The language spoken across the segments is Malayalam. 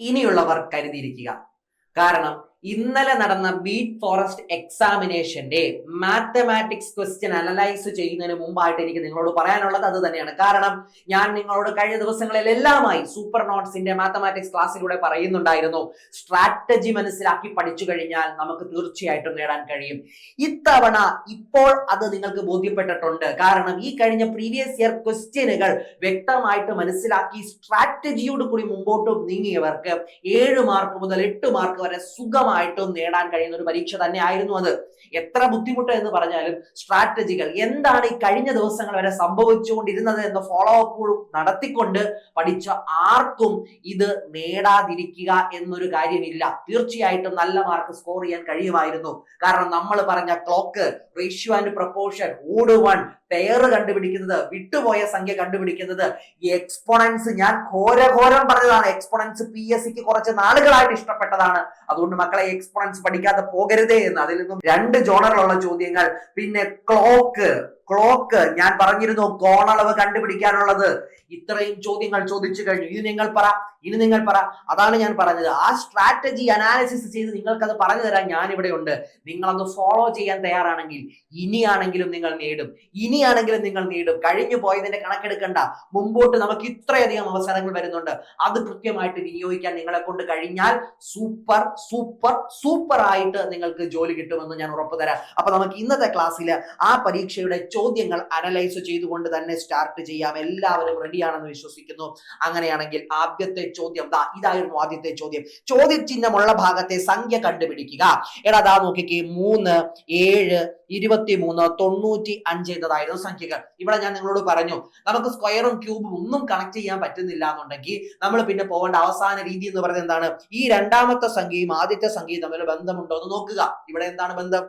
ഇനിയുള്ളവർ കരുതിയിരിക്കുക. കാരണം ഇന്നലെ നടന്ന ബീറ്റ് ഫോറസ്റ്റ് എക്സാമിനേഷന്റെ മാത്തമാറ്റിക്സ് ക്വസ്റ്റ്യൻ അനലൈസ് ചെയ്യുന്നതിന് മുമ്പായിട്ട് എനിക്ക് നിങ്ങളോട് പറയാനുള്ളത് അത് തന്നെയാണ്. കാരണം ഞാൻ നിങ്ങളോട് കഴിഞ്ഞ ദിവസങ്ങളിലെല്ലാമായി സൂപ്പർ നോട്ട്സിന്റെ മാത്തമാറ്റിക്സ് ക്ലാസ്സിലൂടെ പറയുന്നുണ്ടായിരുന്നു. സ്ട്രാറ്റജി മനസ്സിലാക്കി പഠിച്ചു കഴിഞ്ഞാൽ നമുക്ക് തീർച്ചയായിട്ടും നേടാൻ കഴിയും. ഇത്തവണ ഇപ്പോൾ അത് നിങ്ങൾക്ക് ബോധ്യപ്പെട്ടിട്ടുണ്ട്. കാരണം ഈ കഴിഞ്ഞ പ്രീവിയസ് ഇയർ ക്വസ്റ്റ്യനുകൾ വ്യക്തമായിട്ട് മനസ്സിലാക്കി സ്ട്രാറ്റജിയോട് കൂടി മുമ്പോട്ട് നീങ്ങിയവർക്ക് ഏഴ് മാർക്ക് മുതൽ എട്ട് മാർക്ക് വരെ സുഖമായിട്ടും നേടാൻ കഴിയുന്ന ഒരു പരീക്ഷ തന്നെ ആയിരുന്നു അത്. എത്ര ബുദ്ധിമുട്ട് എന്ന് പറഞ്ഞാലും സ്ട്രാറ്റജികൾ എന്താണ് ഈ കഴിഞ്ഞ ദിവസങ്ങൾ വരെ സംഭവിച്ചുകൊണ്ടിരുന്നത് എന്ന ഫോളോ അപ്പ് നടത്തിക്കൊണ്ട് പഠിച്ച ആർക്കും ഇത് നേടാതിരിക്കുക എന്നൊരു കാര്യമില്ല. തീർച്ചയായിട്ടും നല്ല മാർക്ക് സ്കോർ ചെയ്യാൻ കഴിയുമായിരുന്നു. കാരണം നമ്മൾ പറഞ്ഞ clock ratio and proportion odd one pair കണ്ടുപിടിക്കുന്നത് വിട്ടുപോയ സംഖ്യ കണ്ടുപിടിക്കുന്നത് ഈ എക്സ്പോണൻസ് ഞാൻ ഘോരഘോരം പറഞ്ഞതാണ്. എക്സ്പോണൻസ് പി എസ് സിക്ക് കുറച്ച് നാളുകളായിട്ട് ഇഷ്ടപ്പെട്ടതാണ്. അതുകൊണ്ട് മക്കളെ എക്സ്പോണൻസ് പഠിക്കാതെ പോകരുതേ എന്ന്. അതിൽ നിന്നും രണ്ട് ജോണറിലുള്ള ചോദ്യങ്ങൾ. പിന്നെ ക്ലോക്ക് ക്ലോക്ക് ഞാൻ പറഞ്ഞിരുന്നു കോണളവ് കണ്ടുപിടിക്കാനുള്ളത്. ഇത്രയും ചോദ്യങ്ങൾ ചോദിച്ചു കഴിഞ്ഞു. ഇനി നിങ്ങൾ പറ ഇനി നിങ്ങൾ പറ. അതാണ് ഞാൻ പറഞ്ഞത്. ആ സ്ട്രാറ്റജി അനാലിസിസ് ചെയ്ത് നിങ്ങൾക്കത് പറഞ്ഞു തരാൻ ഞാൻ ഇവിടെ ഉണ്ട്. നിങ്ങളത് ഫോളോ ചെയ്യാൻ തയ്യാറാണെങ്കിൽ ഇനിയാണെങ്കിലും നിങ്ങൾ നേടും. ഇനിയാണെങ്കിലും നിങ്ങൾ നേടും. കഴിഞ്ഞു പോയതിന്റെ കണക്കെടുക്കണ്ട. മുമ്പോട്ട് നമുക്ക് ഇത്രയധികം അവസരങ്ങൾ വരുന്നുണ്ട്. അത് കൃത്യമായിട്ട് വിനിയോഗിക്കാൻ നിങ്ങളെ കൊണ്ട് കഴിഞ്ഞാൽ സൂപ്പർ സൂപ്പർ സൂപ്പർ ആയിട്ട് നിങ്ങൾക്ക് ജോലി കിട്ടുമെന്ന് ഞാൻ ഉറപ്പ് തരാം. അപ്പൊ നമുക്ക് ഇന്നത്തെ ക്ലാസ്സിൽ ആ പരീക്ഷയുടെ ചോദ്യങ്ങൾ അനലൈസ് ചെയ്തുകൊണ്ട് തന്നെ സ്റ്റാർട്ട് ചെയ്യാം. എല്ലാവരും റെഡിയാണെന്ന് വിശ്വസിക്കുന്നു. അങ്ങനെയാണെങ്കിൽ ആദ്യത്തെ ചോദ്യം ദാ ഇതായിരുന്നു ആദ്യത്തെ ചോദ്യം. ചോദ്യചിഹ്നമുള്ള ഭാഗത്തെ സംഖ്യ കണ്ടുപിടിക്കുക. എടാ ദാ നോക്കിക്കേ മൂന്ന് ഏഴ് ഇരുപത്തിമൂന്ന് തൊണ്ണൂറ്റി അഞ്ച് എന്നതായിരുന്നു സംഖ്യകൾ. ഇവിടെ ഞാൻ നിങ്ങളോട് പറഞ്ഞു നമുക്ക് സ്ക്വയറും ക്യൂബും ഒന്നും കണക്ട് ചെയ്യാൻ പറ്റുന്നില്ല എന്നുണ്ടെങ്കിൽ നമ്മൾ പിന്നെ പോകേണ്ട അവസാന രീതി എന്ന് പറയുന്നത് എന്താണ്? ഈ രണ്ടാമത്തെ സംഖ്യയും ആദ്യത്തെ സംഖ്യയും തമ്മിൽ ബന്ധമുണ്ടോ എന്ന് നോക്കുക. ഇവിടെ എന്താണ് ബന്ധം?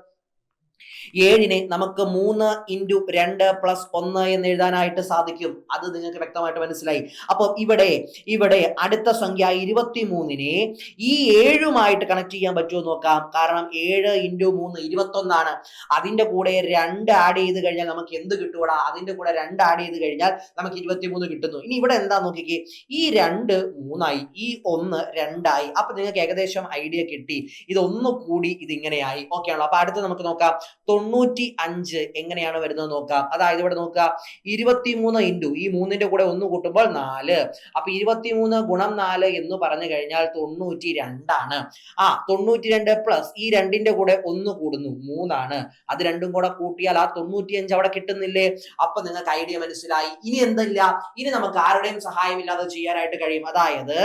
ഏഴിനെ നമുക്ക് മൂന്ന് ഇന്റു രണ്ട് പ്ലസ് ഒന്ന് എന്ന് എഴുതാനായിട്ട് സാധിക്കും. അത് നിങ്ങൾക്ക് വ്യക്തമായിട്ട് മനസ്സിലായി. അപ്പോൾ ഇവിടെ ഇവിടെ അടുത്ത സംഖ്യ ഇരുപത്തി മൂന്നിനെ ഈ ഏഴുമായിട്ട് കണക്ട് ചെയ്യാൻ പറ്റുമോ നോക്കാം. കാരണം ഏഴ് ഇന്റു മൂന്ന് ഇരുപത്തൊന്നാണ്. അതിന്റെ കൂടെ രണ്ട് ആഡ് ചെയ്ത് കഴിഞ്ഞാൽ നമുക്ക് എന്ത് കിട്ടുകൂടാ അതിന്റെ കൂടെ രണ്ട് ആഡ് ചെയ്ത് കഴിഞ്ഞാൽ നമുക്ക് ഇരുപത്തിമൂന്ന് കിട്ടുന്നു. ഇനി ഇവിടെ എന്താ നോക്കിക്കേ? ഈ രണ്ട് മൂന്നായി ഈ ഒന്ന് രണ്ടായി. അപ്പൊ നിങ്ങൾക്ക് ഏകദേശം ഐഡിയ കിട്ടി. ഇതൊന്നു കൂടി ഇതിങ്ങനെയായി. ഓക്കെ ആണല്ലോ. അപ്പൊ അടുത്ത് നമുക്ക് നോക്കാം. തൊണ്ണൂറ്റി അഞ്ച് എങ്ങനെയാണ് വരുന്നത് നോക്കാം അതായത് ഇവിടെ നോക്കുക ഇരുപത്തിമൂന്ന് ഇന്റു ഈ മൂന്നിന്റെ കൂടെ ഒന്ന് കൂട്ടുമ്പോൾ നാല്. അപ്പൊ ഇരുപത്തിമൂന്ന് ഗുണം നാല് എന്ന് പറഞ്ഞു കഴിഞ്ഞാൽ തൊണ്ണൂറ്റി രണ്ടാണ് ആ തൊണ്ണൂറ്റി രണ്ട് പ്ലസ് ഈ രണ്ടിന്റെ കൂടെ ഒന്ന് കൂടുന്നു മൂന്നാണ്. അത് രണ്ടും കൂടെ കൂട്ടിയാൽ ആ തൊണ്ണൂറ്റി അഞ്ച് അവിടെ കിട്ടുന്നില്ലേ? അപ്പൊ നിങ്ങൾക്ക് ഐഡിയ മനസ്സിലായി. ഇനി എന്തല്ല? ഇനി നമുക്ക് ആരുടെയും സഹായമില്ലാതെ ചെയ്യാനായിട്ട് കഴിയും. അതായത്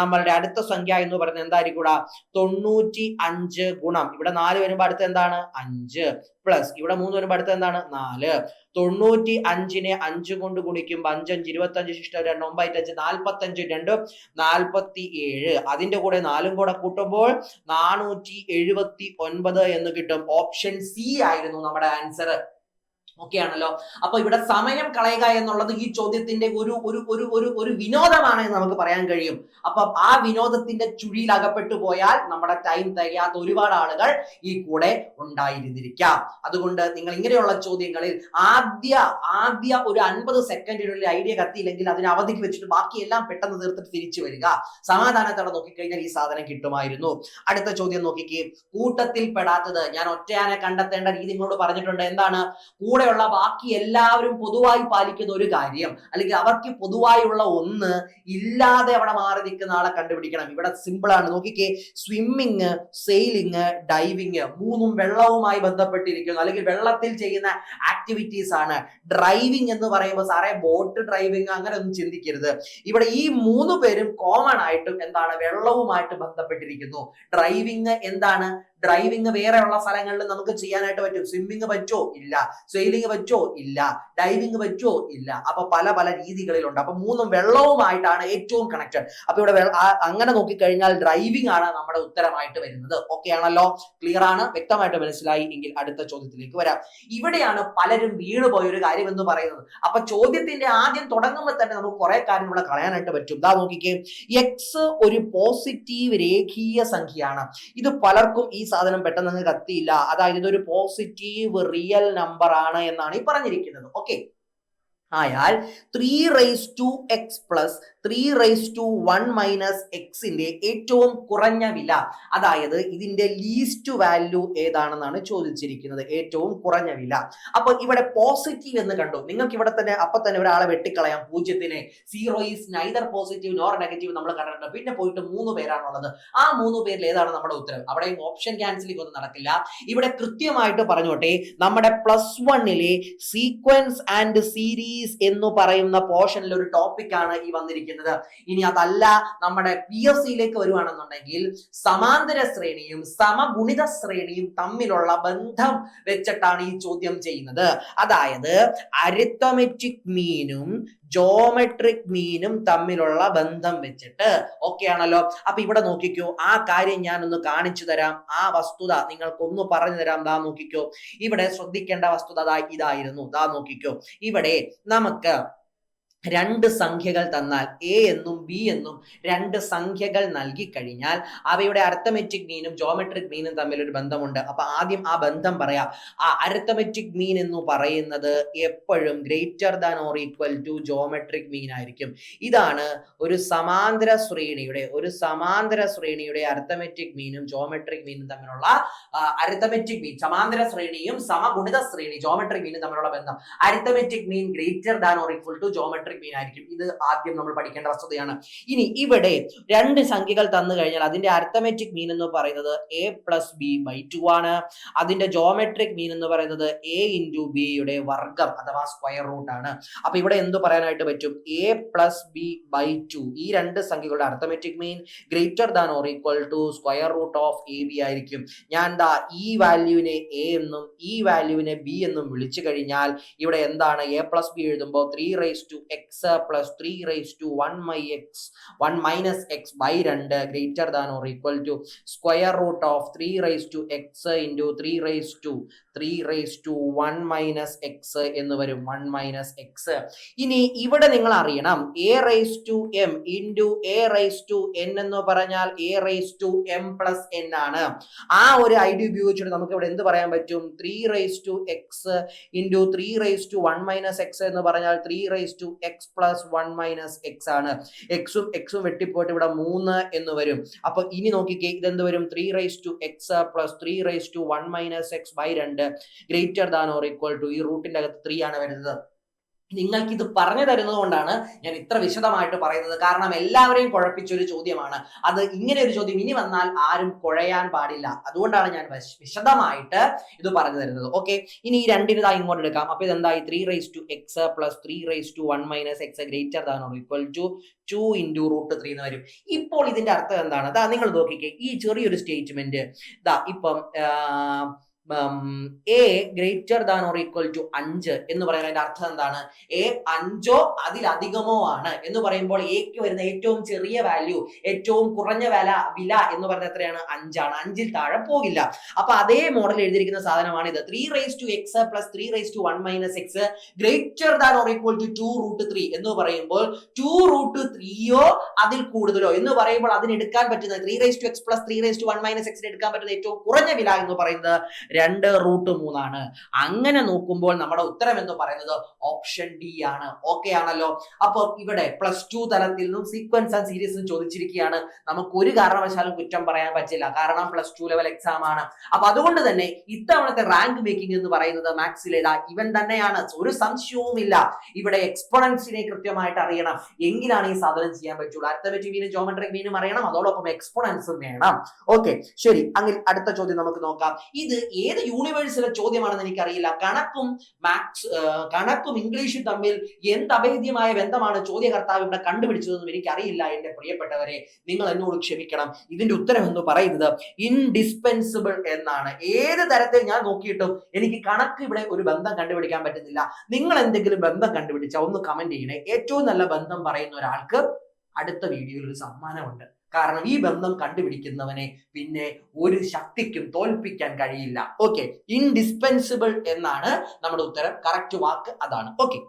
നമ്മളുടെ അടുത്ത സംഖ്യ എന്ന് പറയുന്നത് എന്തായിരിക്കൂടാ? തൊണ്ണൂറ്റി അഞ്ച് ഗുണം. ഇവിടെ നാല് വരുമ്പോ അടുത്ത് എന്താണ്? അഞ്ച്. പ്ലസ് ഇവിടെ മൂന്ന് വരുമ്പോ അടുത്ത എന്താണ്? നാല്. തൊണ്ണൂറ്റി അഞ്ചിനെ അഞ്ച് കൊണ്ട് ഗുണിക്കുമ്പോൾ അഞ്ചഞ്ച് ഇരുപത്തി അഞ്ച് ശിഷ്ടം രണ്ട് നാൽപ്പത്തി അഞ്ച് രണ്ട് നാൽപ്പത്തി ഏഴ് അതിന്റെ കൂടെ നാലും കൂടെ കൂട്ടുമ്പോൾ നാനൂറ്റി എഴുപത്തി ഒൻപത് എന്ന് കിട്ടും. ഓപ്ഷൻ സി ആയിരുന്നു നമ്മുടെ ആൻസർ ഓക്കെ ആണല്ലോ അപ്പൊ ഇവിടെ സമയം കളയുക എന്നുള്ളത് ഈ ചോദ്യത്തിന്റെ ഒരു ഒരു ഒരു ഒരു ഒരു വിനോദമാണ് എന്ന് നമുക്ക് പറയാൻ കഴിയും. അപ്പൊ ആ വിനോദത്തിന്റെ ചുഴിയിൽ അകപ്പെട്ടു പോയാൽ നമ്മുടെ ടൈം തികയാത്ത ഒരുപാട് ആളുകൾ ഈ കൂടെ ഉണ്ടായിരുന്നിരിക്കാം. അതുകൊണ്ട് നിങ്ങൾ ഇങ്ങനെയുള്ള ചോദ്യങ്ങളിൽ ആദ്യ ആദ്യ ഒരു അൻപത് സെക്കൻഡിനുള്ളിൽ ഐഡിയ കത്തിയില്ലെങ്കിൽ അതിന് അവധിക്ക് വെച്ചിട്ട് ബാക്കിയെല്ലാം പെട്ടെന്ന് തീർത്തിട്ട് തിരിച്ചു വരിക. സമാധാനത്തോടെ നോക്കിക്കഴിഞ്ഞാൽ ഈ സാധനം കിട്ടുമായിരുന്നു. അടുത്ത ചോദ്യം നോക്കിക്കേ. കൂട്ടത്തിൽ പെടാത്തത്. ഞാൻ ഒറ്റയാനെ കണ്ടെത്തേണ്ട രീതി നിങ്ങളോട് പറഞ്ഞിട്ടുണ്ട്. എന്താണ്? കൂടെയുള്ള ബാക്കി എല്ലാവരും പൊതുവായി പാലിക്കുന്ന ഒരു കാര്യം. അല്ലെങ്കിൽ അവർക്ക് പൊതുവായുള്ള ഒന്ന് ഇല്ലാതെ അവിടെ മാറി നിൽക്കുന്ന ആളെ കണ്ടുപിടിക്കണം. ഇവിടെ സിമ്പിൾ ആണ്. നോക്കിക്കേ സ്വിമ്മിങ് സെയിലിംഗ് ഡൈവിങ് മൂന്നും വെള്ളവുമായി ബന്ധപ്പെട്ടിരിക്കുന്നു. അല്ലെങ്കിൽ വെള്ളത്തിൽ ചെയ്യുന്ന ആക്ടിവിറ്റീസ് ആണ്. ഡ്രൈവിംഗ് എന്ന് പറയുമ്പോൾ സാറേ ബോട്ട് ഡ്രൈവിംഗ് അങ്ങനെ ഒന്നും ചിന്തിക്കരുത്. ഇവിടെ ഈ മൂന്ന് പേരും കോമൺ ആയിട്ടും എന്താണ് വെള്ളവുമായിട്ട് ബന്ധപ്പെട്ടിരിക്കുന്നു. ഡ്രൈവിംഗ് എന്താണ് ഡ്രൈവിംഗ് വേറെയുള്ള സ്ഥലങ്ങളിൽ നമുക്ക് ചെയ്യാനായിട്ട് പറ്റും. സ്വിമ്മിങ് പറ്റോ ഇല്ല. സെയിലിംഗ് പറ്റോ ഇല്ല. ഡൈവിംഗ് പറ്റോ ഇല്ല. അപ്പൊ പല പല രീതികളിലുണ്ട്. അപ്പൊ മൂന്നും വെള്ളവുമായിട്ടാണ് ഏറ്റവും കണക്റ്റഡ് അപ്പൊ ഇവിടെ അങ്ങനെ നോക്കിക്കഴിഞ്ഞാൽ ഡ്രൈവിംഗ് ആണ് നമ്മുടെ ഉത്തരമായിട്ട് വരുന്നത്. ഓക്കെ ആണല്ലോ? ക്ലിയർ ആണ്? വ്യക്തമായിട്ട് മനസ്സിലായി? എങ്കിൽ അടുത്ത ചോദ്യത്തിലേക്ക് വരാം. ഇവിടെയാണ് പലരും വീണ് പോയ ഒരു കാര്യം എന്ന് പറയുന്നത്. അപ്പൊ ചോദ്യത്തിന്റെ ആദ്യം തുടങ്ങുമ്പോൾ തന്നെ നമുക്ക് കുറെ കാര്യം ഇവിടെ കളയാനായിട്ട് പറ്റും. ഇതാ നോക്കിക്കേ. എക്സ് ഒരു പോസിറ്റീവ് രേഖീയ സംഖ്യയാണ്. ഇത് പലർക്കും ഈ സാധനം പെട്ടെന്ന് അങ്ങ് കത്തിയില്ല. അതായത് ഇതൊരു പോസിറ്റീവ് റിയൽ നമ്പർ ആണ് എന്നാണ് ഈ പറഞ്ഞിരിക്കുന്നത്. ഓക്കെ ആയാൽ three raise to x plus three raise to one minus എക്സിന്റെ ഏറ്റവും കുറഞ്ഞ വില. അതായത് ഇതിന്റെ ലീസ്റ്റ് വാല്യൂ ഏതാണെന്നാണ് ചോദിച്ചിരിക്കുന്നത്. ഏറ്റവും കുറഞ്ഞ വില. അപ്പൊ ഇവിടെ പോസിറ്റീവ് എന്ന് കണ്ടു. നിങ്ങൾക്ക് ഇവിടെ തന്നെ അപ്പൊ തന്നെ ഒരാളെ വെട്ടിക്കളയാം. പൂജ്യത്തിന് zero is neither positive nor negative നമ്മൾ കണ്ടിട്ടുണ്ട്. പിന്നെ പോയിട്ട് മൂന്ന് പേരാണുള്ളത്. ആ മൂന്ന് പേരിൽ ഏതാണ് നമ്മുടെ ഉത്തരം? അവിടെ ഓപ്ഷൻ ക്യാൻസലിംഗ് ഒന്നും നടക്കില്ല. ഇവിടെ കൃത്യമായിട്ട് പറഞ്ഞോട്ടെ നമ്മുടെ പ്ലസ് വണ്ണിലെ സീക്വൻസ് ആൻഡ് സീരീസ് എന്ന് പറയുന്ന പോർഷനിൽ ഒരു ടോപ്പിക് ആണ് ഈ വന്നിരിക്കുന്നത്. ഇനി അതല്ല നമ്മുടെ പി എഫ് സിയിലേക്ക് വരുവാണെന്നുണ്ടെങ്കിൽ സമാന്തര ശ്രേണിയും സമഗുണിത ശ്രേണിയും തമ്മിലുള്ള ബന്ധം വെച്ചിട്ടാണ് ഈ ചോദ്യം ചെയ്യുന്നത്. അതായത് അരിത്തമെറ്റിക് മീനും ജോമെട്രിക് മീനും തമ്മിലുള്ള ബന്ധം വെച്ചിട്ട് ഓക്കെ ആണല്ലോ? അപ്പൊ ഇവിടെ നോക്കിക്കോ ആ കാര്യം ഞാൻ ഒന്ന് കാണിച്ചു തരാം. ആ വസ്തുത നിങ്ങൾക്കൊന്ന് പറഞ്ഞു തരാം. ദാ നോക്കിക്കോ. ഇവിടെ ശ്രദ്ധിക്കേണ്ട വസ്തുത ഇതായിരുന്നു. ദാ നോക്കിക്കോ. ഇവിടെ നമുക്ക് രണ്ട് സംഖ്യകൾ തന്നാൽ എ എന്നും ബി എന്നും രണ്ട് സംഖ്യകൾ നൽകി കഴിഞ്ഞാൽ അവയുടെ അർത്ഥമെറ്റിക് മീനും ജോമെട്രിക് മീനും തമ്മിൽ ഒരു ബന്ധമുണ്ട്. അപ്പൊ ആദ്യം ആ ബന്ധം പറയാം. ആ അരിത്തമെറ്റിക് മീൻ എന്ന് പറയുന്നത് എപ്പോഴും greater than or equal to geometric mean ആയിരിക്കും. ഇതാണ് ഒരു സമാന്തര ശ്രേണിയുടെ ഒരു സമാന്തര ശ്രേണിയുടെ അർത്ഥമെറ്റിക് മീനും ജോമെട്രിക് മീനും തമ്മിലുള്ള അരിത്തമെറ്റിക് മീൻ സമാന്തര ശ്രേണിയും സമഗുണിത ശ്രേണി ജോമെട്രിക് മീനും തമ്മിലുള്ള ബന്ധം. Arithmetic mean greater than or equal to geometric ആയിരിക്കും. ഇത് ആദ്യം നമ്മൾ പഠിക്കേണ്ട വസ്തുതയാണ്. ഇനി ഇവിടെ രണ്ട് സംഖ്യകൾ തന്നു കഴിഞ്ഞാൽ അതിന്റെ അരിത്തമെറ്റിക് മീൻ എന്ന് പറയുന്നത് a plus b by two ആണ്. അതിന്റെ ജോമെട്രിക് മീൻ എന്ന് പറയുന്നത് എ ഇന്റു ബിയുടെ വർഗം അഥവാ സ്ക്വയർ റൂട്ട് ആണ്. അപ്പൊ ഇവിടെ എന്ത് പറയാനായിട്ട് പറ്റും? A plus b by two ഈ രണ്ട് സംഖ്യകളുടെ arithmetic mean greater than or equal to square root of a b ആയിരിക്കും. ഞാൻ എന്താ ഈ വാല്യൂവിനെ എ എന്നും ഈ വാല്യൂവിനെ ബി എന്നും വിളിച്ചു കഴിഞ്ഞാൽ ഇവിടെ എന്താണ്? എ പ്ലസ് ബി എഴുതുമ്പോൾ three raise to x plus three raise to one my x one minus x by രണ്ട് greater than or equal to square root of three raise to x into three raise to three raise to one minus x എന്ന് വരും വൺ മൈനസ് എക്സ് ഇനി ഇവിടെ നിങ്ങൾ അറിയണം a raise to m into a raise to n എന്ന് പറഞ്ഞാൽ a raise to m plus n ആണ് ആ ഒരു ഐഡിയ ഉപയോഗിച്ചിട്ട് നമുക്ക് ഇവിടെ എന്ത് പറയാൻ പറ്റും three raise to x into three raise to one minus x എന്ന് പറഞ്ഞാൽ three raise to x plus one minus x ആണ്. എക്സും എക്സും വെട്ടിപ്പോയിട്ട് ഇവിടെ മൂന്ന് എന്ന് വരും. അപ്പൊ ഇനി നോക്കിക്കേ ഇതെന്ത് വരും? Three raise to x plus three raise to one minus x by രണ്ട്. Greater than or equal to ഈ റൂട്ടിന്റെ അകത്ത് ത്രീ ആണ് വരുന്നത്. നിങ്ങൾക്ക് ഇത് പറഞ്ഞു തരുന്നത് കൊണ്ടാണ് ഞാൻ ഇത്ര വിശദമായിട്ട് പറയുന്നത്. കാരണം എല്ലാവരെയും കുഴപ്പിച്ചൊരു ചോദ്യമാണ്. അത് ഇങ്ങനെ ഒരു ചോദ്യം ഇനി വന്നാൽ ആരും കുഴയാൻ പാടില്ല. അതുകൊണ്ടാണ് ഞാൻ വിശദമായിട്ട് ഇത് പറഞ്ഞു തരുന്നത്. ഓക്കെ ഇനി ഈ രണ്ടിന് ഇതാ ഇങ്ങോട്ട് എടുക്കാം. അപ്പൊ ഇതെന്തായി? Three raise to x plus three raise to one minus x greater or equal to two into root three എന്ന് വരും. ഇപ്പോൾ ഇതിന്റെ അർത്ഥം എന്താണ്? ദാ നിങ്ങൾ നോക്കിക്കേ. ഈ ചെറിയൊരു സ്റ്റേറ്റ്മെന്റ് ദാ ഇപ്പം a greater than or equal to അഞ്ച് എന്ന് പറയുന്നതിന്റെ അർത്ഥം എന്താണ്? എ അഞ്ചോ അതിലധികമോ ആണ് എന്ന് പറയുമ്പോൾ എക്ക് വരുന്ന ഏറ്റവും ചെറിയ വാല്യൂ ഏറ്റവും കുറഞ്ഞ വില വില എന്ന് പറയുന്നത് എത്രയാണ്? അഞ്ചാണ്. അഞ്ചിൽ താഴെ പോകില്ല. അപ്പൊ അതേ മോഡൽ എഴുതിയിരിക്കുന്ന സാധനമാണ് ഇത്. Three raise to x plus three raise to one minus x greater than or equal to two root three എന്ന് പറയുമ്പോൾ ടു റൂട്ട് ത്രീയോ അതിൽ കൂടുതലോ എന്ന് പറയുമ്പോൾ അതിന് എടുക്കാൻ പറ്റുന്ന three raise to x plus three raise to one minus എക്സിന് എടുക്കാൻ പറ്റുന്ന ഏറ്റവും കുറഞ്ഞ വില എന്ന് പറയുന്നത് രണ്ട് റൂട്ട് മൂന്നാണ്. അങ്ങനെ നോക്കുമ്പോൾ നമ്മുടെ ഉത്തരം എന്ന് പറയുന്നത് ഓപ്ഷൻ ഡി ആണ്. ഓക്കെ ആണല്ലോ? അപ്പൊ ഇവിടെ പ്ലസ് ടു തലത്തിൽ നിന്നും സീക്വൻസ് ആൻഡ് സീരീസ് ചോദിച്ചിരിക്കുകയാണ്. നമുക്ക് ഒരു കാരണവശാലും കുറ്റം പറയാൻ പറ്റില്ല. കാരണം പ്ലസ് ടു ലെവൽ എക്സാം ആണ്. അപ്പൊ അതുകൊണ്ട് തന്നെ ഇത്തവണത്തെ റാങ്ക് മേക്കിംഗ് എന്ന് പറയുന്നത് മാത്സിലേതാ ഇവൻ തന്നെയാണ്. ഒരു സംശയവുമില്ല. ഇവിടെ എക്സ്പോണൻസിനെ കൃത്യമായിട്ട് അറിയണം. എങ്കിലാണ് ഈ സാധനം ചെയ്യാൻ പറ്റുള്ളൂ. അർത്ഥമെറ്റിക് മീനും ജോമെട്രിക് മീനും അറിയണം. അതോടൊപ്പം എക്സ്പോണൻസും വേണം. ഓക്കെ ശരി. അങ്ങനെ അടുത്ത ചോദ്യം നമുക്ക് നോക്കാം. ഇത് ഏത് യൂണിവേഴ്സിലെ ചോദ്യമാണെന്ന് എനിക്കറിയില്ല. കണക്കും മാത്സ് കണക്കും ഇംഗ്ലീഷും തമ്മിൽ എന്ത് അഭേദ്യമായ ബന്ധമാണ് ചോദ്യകർത്താവ് ഇവിടെ കണ്ടുപിടിച്ചതെന്നും എനിക്കറിയില്ല എന്റെ പ്രിയപ്പെട്ടവരെ. നിങ്ങൾ എന്നോട് ക്ഷമിക്കണം. ഇതിന്റെ ഉത്തരം എന്ന് പറയുന്നത് ഇൻഡിസ്പെൻസിബിൾ എന്നാണ്. ഏത് തരത്തിൽ ഞാൻ നോക്കിയിട്ടും എനിക്ക് കണക്ക് ഇവിടെ ഒരു ബന്ധം കണ്ടുപിടിക്കാൻ പറ്റുന്നില്ല. നിങ്ങൾ എന്തെങ്കിലും ബന്ധം കണ്ടുപിടിച്ചാൽ ഒന്ന് കമന്റ് ചെയ്യണേ. ഏറ്റവും നല്ല ബന്ധം പറയുന്ന ഒരാൾക്ക് അടുത്ത വീഡിയോയിൽ ഒരു സമ്മാനമുണ്ട്. കാരണം ഈ ബന്ധം കണ്ടുപിടിക്കുന്നവനെ പിന്നെ ഒരു ശക്തിക്കും തോൽപ്പിക്കാൻ കഴിയില്ല. ഓക്കെ ഇൻഡിസ്പെൻസിബിൾ എന്നാണ് നമ്മുടെ ഉത്തരം. കറക്റ്റ് വാക്ക് അതാണ്. ഓക്കെ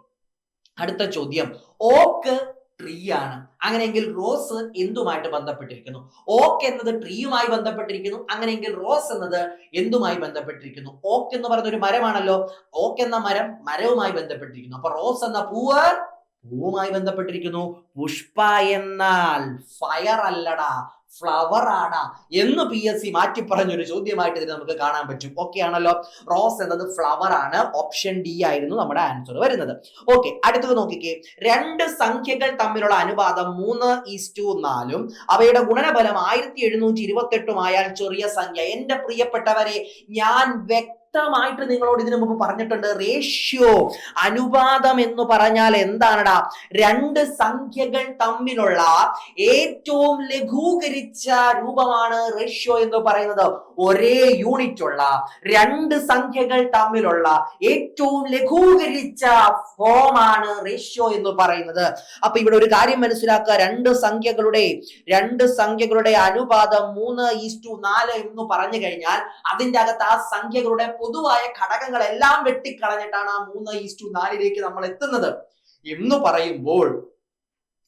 അടുത്ത ചോദ്യം. ഓക്ക് ട്രീ ആണ്. അങ്ങനെയെങ്കിൽ റോസ് എന്തുമായിട്ട് ബന്ധപ്പെട്ടിരിക്കുന്നു? ഓക്ക് എന്നത് ട്രീയുമായി ബന്ധപ്പെട്ടിരിക്കുന്നു. അങ്ങനെയെങ്കിൽ റോസ് എന്നത് എന്തുമായി ബന്ധപ്പെട്ടിരിക്കുന്നു? ഓക്ക് എന്ന് പറയുന്ന ഒരു മരമാണല്ലോ. ഓക്ക് എന്ന മരം മരവുമായി ബന്ധപ്പെട്ടിരിക്കുന്നു. അപ്പൊ റോസ് എന്ന പൂവ് പൂവുമായി ബന്ധപ്പെട്ടിരിക്കുന്നു. പുഷ്പ എന്നാൽ ഫയർ അല്ലടാ ഫ്ലവർ ആടാ എന്ന് പി എസ് സി മാറ്റി പറഞ്ഞൊരു ചോദ്യമായിട്ട് ഇതിന് നമുക്ക് കാണാൻ പറ്റും. ഓക്കെ ആണല്ലോ? റോസ് എന്നത് ഫ്ലവർ ആണ്. ഓപ്ഷൻ ഡി ആയിരുന്നു നമ്മുടെ ആൻസർ വരുന്നത്. ഓക്കെ അടുത്തത് നോക്കിക്കേ. രണ്ട് സംഖ്യകൾ തമ്മിലുള്ള അനുപാതം മൂന്ന് ഈസ്റ്റു നാലും. അവയുടെ ഗുണനഫലം ആയിരത്തി എഴുന്നൂറ്റി ഇരുപത്തി എട്ടും ആയാൽ ചെറിയ സംഖ്യ. എന്റെ പ്രിയപ്പെട്ടവരെ ഞാൻ വ്യക്തമായിട്ട് നിങ്ങളോട് ഇതിനു മുമ്പ് പറഞ്ഞിട്ടുണ്ട്. റേഷ്യോ അനുപാതം എന്ന് പറഞ്ഞാൽ എന്താണടാ? രണ്ട് സംഖ്യകൾ തമ്മിലുള്ള ഏറ്റവും ലഘൂകരിച്ച രൂപമാണ് റേഷ്യോ എന്ന് പറയുന്നത്. ഒരേ യൂണിറ്റ് ഉള്ള രണ്ട് സംഖ്യകൾ തമ്മിലുള്ള ഏറ്റവും ലഘൂകരിച്ച ഫോമാണ് റേഷ്യോ എന്ന് പറയുന്നത്. അപ്പൊ ഇവിടെ ഒരു കാര്യം മനസ്സിലാക്കുക. രണ്ട് സംഖ്യകളുടെ രണ്ട് സംഖ്യകളുടെ അനുപാതം മൂന്ന് ഈസ്റ്റു നാല് എന്ന് പറഞ്ഞു കഴിഞ്ഞാൽ അതിന്റെ അകത്ത് ആ സംഖ്യകളുടെ പൊതുവായ ഘടകങ്ങളെല്ലാം വെട്ടിക്കളഞ്ഞിട്ടാണ് ആ മൂന്ന് ഈസ്റ്റു നാലിലേക്ക് നമ്മൾ എത്തുന്നത്. എന്ന് പറയുമ്പോൾ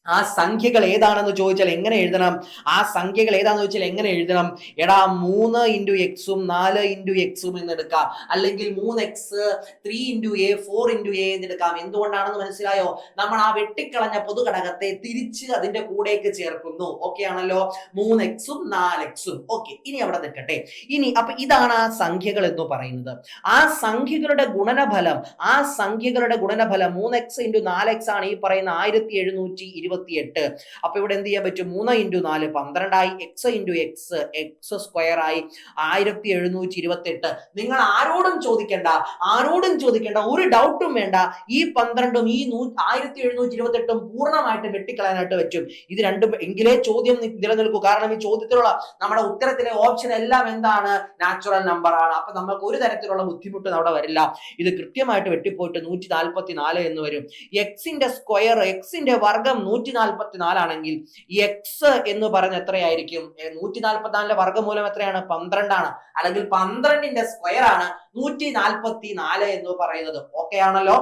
ആ സംഖ്യകൾ ഏതാണെന്ന് ചോദിച്ചാൽ എങ്ങനെ എഴുതണം? ആ സംഖ്യകൾ ഏതാണെന്ന് ചോദിച്ചാൽ എങ്ങനെ എഴുതണം? എടാ മൂന്ന് ഇന്റു എക്സും നാല് ഇന്റു എക്സും എന്ന് എടുക്കാം. അല്ലെങ്കിൽ മൂന്ന് x three into a four into a എന്ന് എടുക്കാം. എന്തുകൊണ്ടാണെന്ന് മനസ്സിലായോ? നമ്മൾ ആ വെട്ടിക്കളഞ്ഞ പൊതുഘടകത്തെ തിരിച്ച് അതിന്റെ കൂടേക്ക് ചേർക്കുന്നു. ഓക്കെ ആണല്ലോ? മൂന്ന് എക്സും നാല് എക്സും ഓക്കെ ഇനി അവിടെ നിൽക്കട്ടെ. ഇനി അപ്പൊ ഇതാണ് ആ സംഖ്യകൾ എന്ന് പറയുന്നത്. ആ സംഖ്യകളുടെ ഗുണനഫലം ആ സംഖ്യകളുടെ ഗുണനഫലം മൂന്ന് എക്സ് ഇന്റു നാല് എക്സ് ആണ് ഈ പറയുന്ന ആയിരത്തി എഴുന്നൂറ്റി ഇരുപത്തി എട്ട് അപ്പൊ ഇവിടെ എന്ത് ചെയ്യാൻ പറ്റും? മൂന്ന് ഇന്റു നാല് പന്ത്രണ്ടായി. X into x x square ആയി ആയിരത്തി എഴുന്നൂറ്റി ഇരുപത്തി എട്ട് നിങ്ങൾ ആരോടും ചോദിക്കേണ്ട ആരോടും ചോദിക്കേണ്ട ഒരു ഡൗട്ടും വേണ്ട. ഈ പന്ത്രണ്ടും ഈ നൂ ആയിരത്തി എഴുന്നൂറ്റി ഇരുപത്തി എട്ടും പൂർണമായിട്ട് വെട്ടിക്കളയാനായിട്ട് പറ്റും. ഇത് രണ്ടും എങ്കിലേ ചോദ്യം നിലനിൽക്കൂ. കാരണം ഈ ചോദ്യത്തിലുള്ള നമ്മുടെ ഉത്തരത്തിലെ ഓപ്ഷൻ എല്ലാം എന്താണ്? നാച്ചുറൽ നമ്പർ ആണ്. അപ്പൊ നമുക്ക് ഒരു തരത്തിലുള്ള ബുദ്ധിമുട്ട് അവിടെ വരില്ല. ഇത് കൃത്യമായിട്ട് വെട്ടിപ്പോയിട്ട് നൂറ്റി നാൽപ്പത്തി നാല് എന്ന് വരും. എക്സിന്റെ സ്ക്വയർ എക്സിന്റെ വർഗം നൂറ്റി നാൽപ്പത്തി നാലാണെങ്കിൽ എക്സ് എന്ന് പറഞ്ഞ എത്രയായിരിക്കും? നൂറ്റി നാൽപ്പത്തി നാലിന്റെ വർഗമൂലം എത്രയാണ്? പന്ത്രണ്ടാണ്. അല്ലെങ്കിൽ പന്ത്രണ്ടിന്റെ സ്ക്വയർ ആണ് നൂറ്റി നാൽപ്പത്തി നാല് എന്ന് പറയുന്നത്. ഓക്കെ ആണല്ലോ?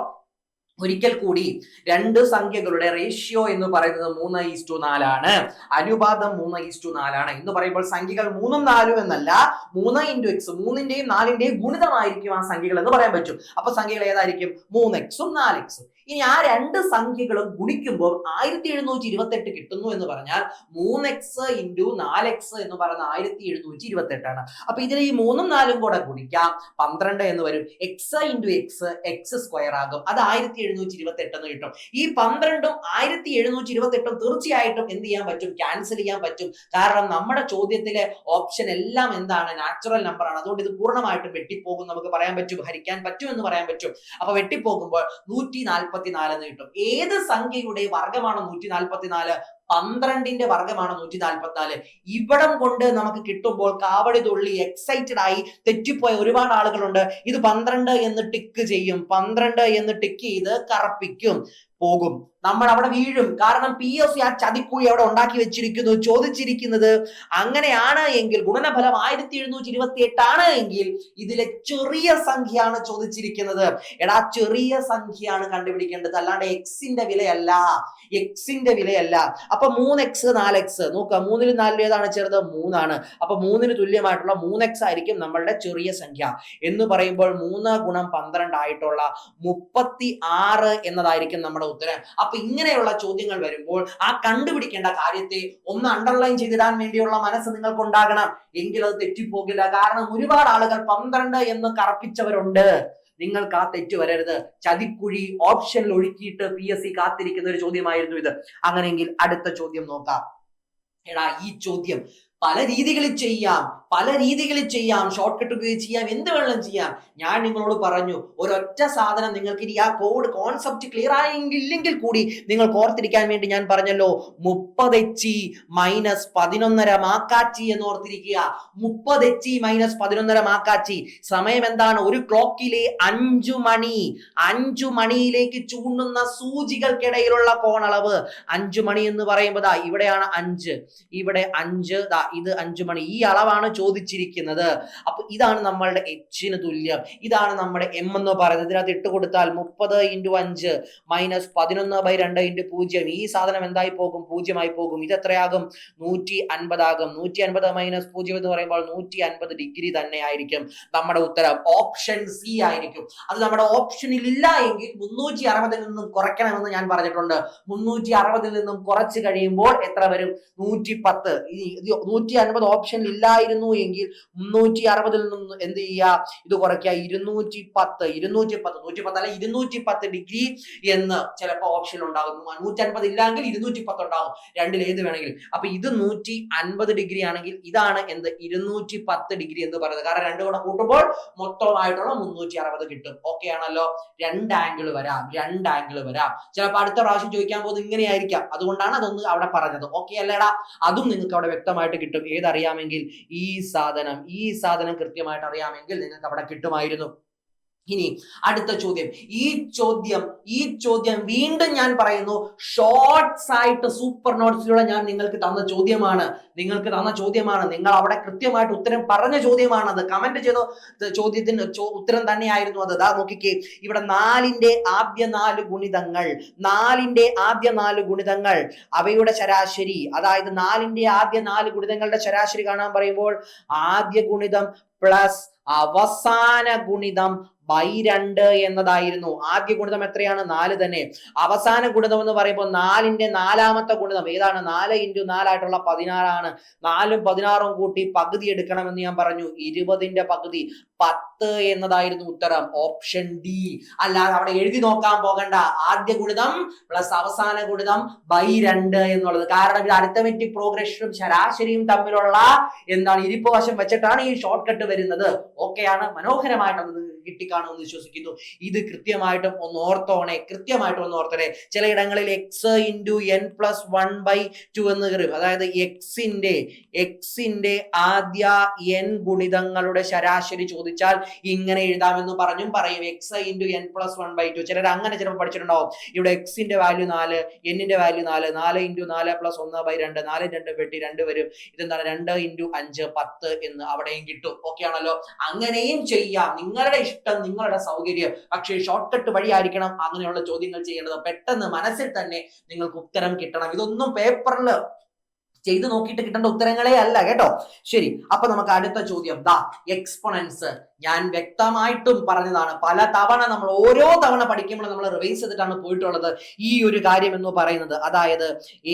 ഒരിക്കൽ കൂടി രണ്ട് സംഖ്യകളുടെ റേഷ്യോ എന്ന് പറയുന്നത് മൂന്ന് ഈസ്റ്റു നാലാണ്. അനുപാതം മൂന്ന് ഈസ്റ്റു നാലാണ്. എന്ന് പറയുമ്പോൾ സംഖ്യകൾ മൂന്നും നാലും എന്നല്ല മൂന്ന് ഇന്റു എക്സ് മൂന്നിന്റെയും നാലിന്റെയും ഗുണിതമായിരിക്കും ആ സംഖ്യകൾ എന്ന് പറയാൻ പറ്റും. അപ്പൊ സംഖ്യകൾ ഏതായിരിക്കും? മൂന്ന് എക്സും നാല് എക്സും ഇനി ആ രണ്ട് സംഖ്യകളും ഗുണിക്കുമ്പോൾ ആയിരത്തി എഴുന്നൂറ്റി ഇരുപത്തി എട്ട് കിട്ടുന്നു എന്ന് പറഞ്ഞാൽ മൂന്ന് എക്സ് ഇന്റു നാല് എക്സ് എന്ന് പറയുന്ന ആയിരത്തി എഴുന്നൂറ്റി ഇരുപത്തി എട്ടാണ് അപ്പൊ ഇതിൽ ഈ മൂന്നും നാലും കൂടെ ഗുണിക്കാം. പന്ത്രണ്ട് എന്ന് വരും. X into x x square ആകും. അത് ആയിരത്തി എഴുന്നൂറ്റി ഇരുപത്തി എട്ട് എന്ന് കിട്ടും. ഈ പന്ത്രണ്ടും ആയിരത്തി എഴുന്നൂറ്റി ഇരുപത്തി എട്ടും തീർച്ചയായിട്ടും എന്ത് ചെയ്യാൻ പറ്റും? ക്യാൻസൽ ചെയ്യാൻ പറ്റും. കാരണം നമ്മുടെ ചോദ്യത്തിലെ ഓപ്ഷൻ എല്ലാം എന്താണ്? നാച്ചുറൽ നമ്പർ ആണ്. അതുകൊണ്ട് ഇത് പൂർണമായിട്ടും വെട്ടിപ്പോകും. നമുക്ക് പറയാൻ പറ്റും ഹരിക്കാൻ പറ്റും എന്ന് പറയാൻ പറ്റും. അപ്പൊ വെട്ടിപ്പോകുമ്പോൾ നൂറ്റി നാല് എന്ന് കിട്ടും. ഏത് സംഖ്യയുടെ വർഗമാണ് നൂറ്റി നാൽപ്പത്തി നാല് പന്ത്രണ്ടിന്റെ വർഗമാണ് നൂറ്റി നാൽപ്പത്തിനാല് ഇവിടം കൊണ്ട് നമുക്ക് കിട്ടുമ്പോൾ കാവടി തുള്ളി എക്സൈറ്റഡ് ആയി തെറ്റിപ്പോയ ഒരുപാട് ആളുകളുണ്ട്. ഇത് പന്ത്രണ്ട് എന്ന് ടിക്ക് ചെയ്യും. പന്ത്രണ്ട് എന്ന് ടിക്ക് ചെയ്ത് കറപ്പിക്കും. പോകും. നമ്മൾ അവിടെ വീഴും. കാരണം പി എസ് ആ ചതിക്കുഴി അവിടെ ഉണ്ടാക്കി വെച്ചിരിക്കുന്നു ചോദിച്ചിരിക്കുന്നത് അങ്ങനെയാണ് എങ്കിൽ ഗുണനഫലം ആയിരത്തി എഴുന്നൂറ്റി ഇരുപത്തി എട്ടാണ് എങ്കിൽ ഇതിലെ ചെറിയ സംഖ്യയാണ് ചോദിച്ചിരിക്കുന്നത്. എടാ ചെറിയ സംഖ്യയാണ് കണ്ടുപിടിക്കേണ്ടത്. അല്ലാണ്ട് എക്സിന്റെ വിലയല്ല. എക്സിന്റെ വിലയല്ല. അപ്പൊ മൂന്ന് എക്സ് നാല് എക്സ് നോക്കുക മൂന്നിൽ നാലിൽ ഏതാണ് ചെറുത്? മൂന്നാണ്. അപ്പൊ മൂന്നിന് തുല്യമായിട്ടുള്ള മൂന്ന് എക്സ് ആയിരിക്കും നമ്മളുടെ ചെറിയ സംഖ്യ. എന്ന് പറയുമ്പോൾ മൂന്ന് ഗുണം പന്ത്രണ്ട് ആയിട്ടുള്ള മുപ്പത്തി ആറ് എന്നതായിരിക്കും നമ്മുടെ ഉത്തരം. അപ്പൊ ഇങ്ങനെയുള്ള ചോദ്യങ്ങൾ വരുമ്പോൾ ആ കണ്ടുപിടിക്കേണ്ട കാര്യത്തെ ഒന്ന് അണ്ടർലൈൻ ചെയ്തിടാൻ വേണ്ടിയുള്ള മനസ്സ് നിങ്ങൾക്ക് ഉണ്ടാകണം എങ്കിൽ അത് തെറ്റിപ്പോകില്ല. കാരണം ഒരുപാട് ആളുകൾ പന്ത്രണ്ട് എന്ന് കറപ്പിച്ചവരുണ്ട്. നിങ്ങൾക്ക് ആ തെറ്റ് വരരുത്. ചതിക്കുഴി ഓപ്ഷനിൽ ഒഴുക്കിയിട്ട് പി എസ് സി കാത്തിരിക്കുന്ന ഒരു ചോദ്യമായിരുന്നു ഇത്. അങ്ങനെയെങ്കിൽ അടുത്ത ചോദ്യം നോക്കാം. എടാ ഈ ചോദ്യം പല രീതികളിൽ ചെയ്യാം പല രീതികളിൽ ചെയ്യാം ഷോർട്ട് കട്ട് ഉപയോഗിച്ച് ചെയ്യാം എന്ത് വേണം ചെയ്യാം. ഞാൻ നിങ്ങളോട് പറഞ്ഞു ഒരൊറ്റ സാധനം നിങ്ങൾക്ക് ഇനി ആ കോഡ് കോൺസെപ്റ്റ് ക്ലിയർ ആയെങ്കില്ലെങ്കിൽ കൂടി നിങ്ങൾ ഓർത്തിരിക്കാൻ വേണ്ടി ഞാൻ പറഞ്ഞല്ലോ മുപ്പത് എച്ച് മൈനസ് പതിനൊന്നര മാക്കാച്ചി എന്ന് ഓർത്തിരിക്കുക. മുപ്പത് എച്ച് മൈനസ് പതിനൊന്നര മാക്കാച്ചി. സമയം എന്താണ്? ഒരു ക്ലോക്കിലെ അഞ്ചു മണി. അഞ്ചു മണിയിലേക്ക് ചൂണ്ടുന്ന സൂചികൾക്കിടയിലുള്ള കോണളവ്. അഞ്ചു മണി എന്ന് പറയുമ്പോൾ ഇവിടെയാണ് അഞ്ച്. ഇവിടെ അഞ്ച് ഇത് അഞ്ചു മണി ഈ അളവാണ് ചോദിച്ചിരിക്കുന്നത്. അപ്പൊ ഇതാണ് നമ്മളുടെ എച്ചിന് തുല്യം. ഇതാണ് നമ്മുടെ എം എന്ന് പറയുന്നത്. ഇതിനകത്ത് ഇട്ട് കൊടുത്താൽ മുപ്പത് ഇന്റു അഞ്ച് മൈനസ് പതിനൊന്ന് ബൈ രണ്ട് ഇന്റു പൂജ്യം. ഈ സാധനം എന്തായി പോകും? പൂജ്യമായി പോകും. ഇത് എത്രയാകും? നൂറ്റി അൻപതാകും നൂറ്റി അൻപത് മൈനസ് പൂജ്യം എന്ന് പറയുമ്പോൾ നൂറ്റി അൻപത് ഡിഗ്രി തന്നെ ആയിരിക്കും നമ്മുടെ ഉത്തരം. ഓപ്ഷൻ സി ആയിരിക്കും. അത് നമ്മുടെ ഓപ്ഷനിൽ ഇല്ല എങ്കിൽ മുന്നൂറ്റി അറുപതിൽ നിന്നും കുറയ്ക്കണമെന്ന് ഞാൻ പറഞ്ഞിട്ടുണ്ട്. മുന്നൂറ്റി അറുപതിൽ നിന്നും കുറച്ച് കഴിയുമ്പോൾ എത്ര വരും? നൂറ്റി പത്ത് നൂറ്റി അൻപത് ഓപ്ഷനിൽ ഇല്ലായിരുന്നു എങ്കിൽ മുന്നൂറ്റി അറുപതിൽ നിന്ന് എന്ത് ചെയ്യുക? ഇത് കുറയ്ക്കുക. ഇരുന്നൂറ്റി പത്ത് ഇരുന്നൂറ്റി പത്ത് നൂറ്റി പത്ത് അല്ല ഇരുന്നൂറ്റി പത്ത് ഡിഗ്രി എന്ന് ചിലപ്പോൾ ഓപ്ഷൻ ഉണ്ടാകും നൂറ്റി അൻപത് ഇല്ലെങ്കിൽ ഇരുന്നൂറ്റി പത്ത് ഉണ്ടാകും. രണ്ടിൽ ഏത് വേണമെങ്കിലും. അപ്പൊ ഇത് നൂറ്റി അൻപത് ഡിഗ്രി ആണെങ്കിൽ ഇതാണ് എന്ത്? ഇരുന്നൂറ്റി പത്ത് ഡിഗ്രി എന്ന് പറയുന്നത്. കാരണം രണ്ടും കൂടെ കൂട്ടുമ്പോൾ മൊത്തമായിട്ടുള്ള മുന്നൂറ്റി അറുപത് കിട്ടും. ഓക്കെ ആണല്ലോ? രണ്ട് ആംഗിൾ വരാം. രണ്ട് ആംഗിൾ വരാം. ചിലപ്പോൾ അടുത്ത പ്രാവശ്യം ചോദിക്കാൻ പോകുന്നത് ഇങ്ങനെയായിരിക്കാം. അതുകൊണ്ടാണ് അതൊന്ന് അവിടെ പറഞ്ഞത്. ഓക്കെ അല്ലേടാ? അതും നിങ്ങൾക്ക് അവിടെ വ്യക്തമായിട്ട് കിട്ടും. ഏതറിയാമെങ്കിൽ ഈ സാധനം ഈ സാധനം കൃത്യമായിട്ട് അറിയാമെങ്കിൽ നിങ്ങൾക്ക് അവിടെ കിട്ടുമായിരുന്നു. ഇനി അടുത്ത ചോദ്യം. ഈ ചോദ്യം ഈ ചോദ്യം വീണ്ടും ഞാൻ പറയുന്നു ഷോർട്സ് ആയിട്ട് സൂപ്പർ നോട്ട്സിലൂടെ ഞാൻ നിങ്ങൾക്ക് തന്ന ചോദ്യമാണ്. നിങ്ങൾക്ക് തന്ന ചോദ്യമാണ്. നിങ്ങൾ അവിടെ കൃത്യമായിട്ട് ഉത്തരം പറഞ്ഞ ചോദ്യമാണ് അത്. കമന്റ് ചെയ്ത. ചോദ്യത്തിന് ഉത്തരം തന്നെയായിരുന്നു അത്. അതാ നോക്കിക്കേ. ഇവിടെ നാലിന്റെ ആദ്യ നാല് ഗുണിതങ്ങൾ. നാലിന്റെ ആദ്യ നാല് ഗുണിതങ്ങൾ. അവയുടെ ശരാശരി അതായത് നാലിന്റെ ആദ്യ നാല് ഗുണിതങ്ങളുടെ ശരാശരി കാണാൻ പറയുമ്പോൾ ആദ്യ ഗുണിതം പ്ലസ് അവസാന ഗുണിതം ബൈ രണ്ട് എന്നതായിരുന്നു. ആദ്യ ഗുണിതം എത്രയാണ്? നാല് തന്നെ. അവസാന ഗുണിതം എന്ന് പറയുമ്പോൾ നാലിന്റെ നാലാമത്തെ ഗുണിതം. ഏതാണ്? നാല് ഇന്റു നാലായിട്ടുള്ള പതിനാറാണ്. നാലും പതിനാറും കൂട്ടി പകുതി എടുക്കണമെന്ന് ഞാൻ പറഞ്ഞു. ഇരുപതിന്റെ പകുതി പത്ത് എന്നതായിരുന്നു ഉത്തരം. Option D. അല്ലാതെ അവിടെ എഴുതി നോക്കാൻ പോകണ്ട. ആദ്യ ഗുണിതം പ്ലസ് അവസാന ഗുണിതം ബൈ രണ്ട് എന്നുള്ളത്. കാരണം ഇത് അരിത്തമെറ്റിക് പ്രോഗ്രഷനും ശരാശരിയും തമ്മിലുള്ള എന്താണ് ഇരിപ്പ് വശം വെച്ചിട്ടാണ് ഈ ഷോർട്ട് കട്ട് വരുന്നത്. ഓക്കെയാണ് മനോഹരമായിട്ട് അത് കിട്ടിക്കാണുമെന്ന് വിശ്വസിക്കുന്നു. ഇത് കൃത്യമായിട്ടും ഒന്ന് ഓർത്തോണേ കൃത്യമായിട്ടും ഒന്ന് ഓർത്തണേ. ചിലയിടങ്ങളിൽ x into n plus one by two എന്ന് കയറും അതായത് എക്സിന്റെ എക്സിന്റെ ആദ്യ എൻ ഗുണിതങ്ങളുടെ ശരാശരി ചോദിച്ചാൽ ഇങ്ങനെ എഴുതാമെന്ന് പറഞ്ഞും പറയും. X into n plus one by two ചിലർ അങ്ങനെ ചിലപ്പോൾ പഠിച്ചിട്ടുണ്ടാവും. ഇവിടെ എക്സിന്റെ വാല്യൂ നാല് എന്നിന്റെ വാല്യൂ നാല് നാല് ഇന്റു നാല് പ്ലസ് ഒന്ന് ബൈ രണ്ട് നാല് രണ്ട് വെട്ടി രണ്ട് വരും. ഇതെന്താണ്? രണ്ട് ഇന്റു അഞ്ച് പത്ത് എന്ന് അവിടെയും കിട്ടും. ഓക്കെ ആണല്ലോ? അങ്ങനെയും ചെയ്യാം. നിങ്ങളുടെ ഇഷ്ടം നിങ്ങളുടെ സൗകര്യം. പക്ഷേ ഷോർട്ട് കട്ട് വഴിയായിരിക്കണം അങ്ങനെയുള്ള ചോദ്യങ്ങൾ ചെയ്യേണ്ടത്. പെട്ടെന്ന് മനസ്സിൽ തന്നെ നിങ്ങൾക്ക് ഉത്തരം കിട്ടണം. ഇതൊന്നും പേപ്പറിൽ ചെയ്ത് നോക്കിയിട്ട് കിട്ടേണ്ട ഉത്തരങ്ങളെ അല്ല കേട്ടോ? ശരി അപ്പൊ നമുക്ക് അടുത്ത ചോദ്യം. ദാ എക്സ്പൊണൻസ് ഞാൻ വ്യക്തമായിട്ടും പറഞ്ഞതാണ് പല തവണ നമ്മൾ ഓരോ തവണ പഠിക്കുമ്പോൾ നമ്മൾ റിവൈസ് ചെയ്തിട്ടാണ് പോയിട്ടുള്ളത് ഈ ഒരു കാര്യം എന്ന് പറയുന്നത്. അതായത്